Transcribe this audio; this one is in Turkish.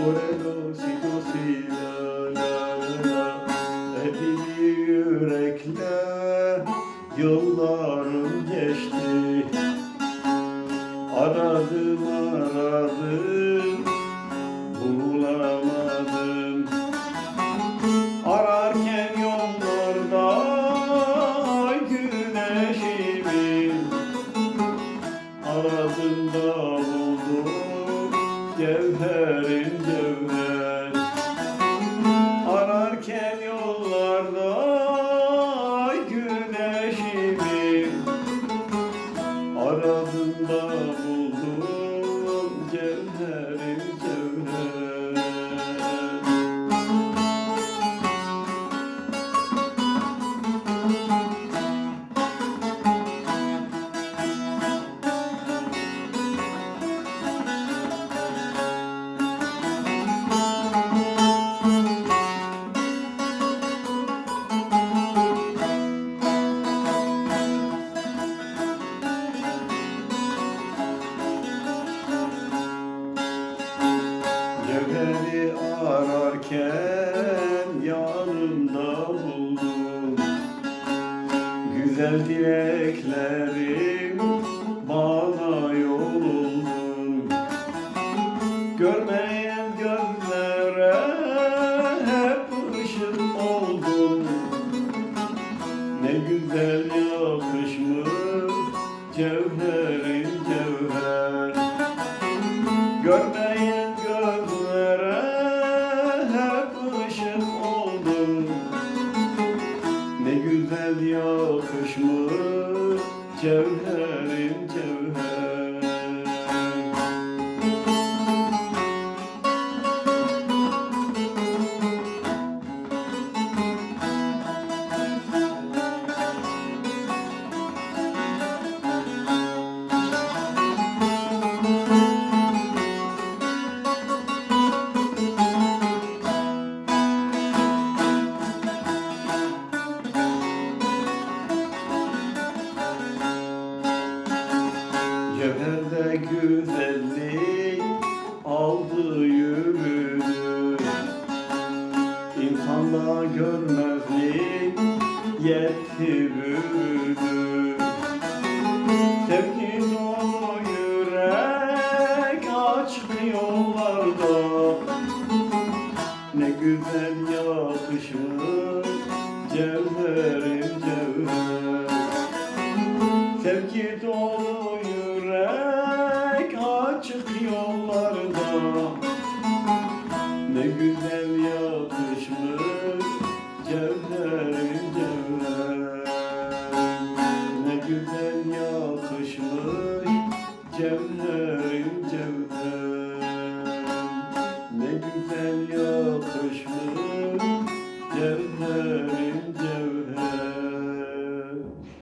Por yıllarım geçti. Aradım aradım Cevheri ararken yanımda buldum Güzel dileklerim bana yol oldu. Görmeyen gözlere hep ışık oldum Ne güzel yakışmış cevherin cevher. Görmeyen Ne güzel yakışmış cevherim cevher Cevherde güzellik aldı yürüdü İnsanda görmezlik yetti büyüdü Sevgi dolu yürek açık yollarda Ne güzel yakışmış cevherim cevher ki dolu yürek açık yollarda. Ne güzel yakışmış cevherim cevher Ne güzel yakışmış cevherim cevher Ne güzel yakışmış cevherim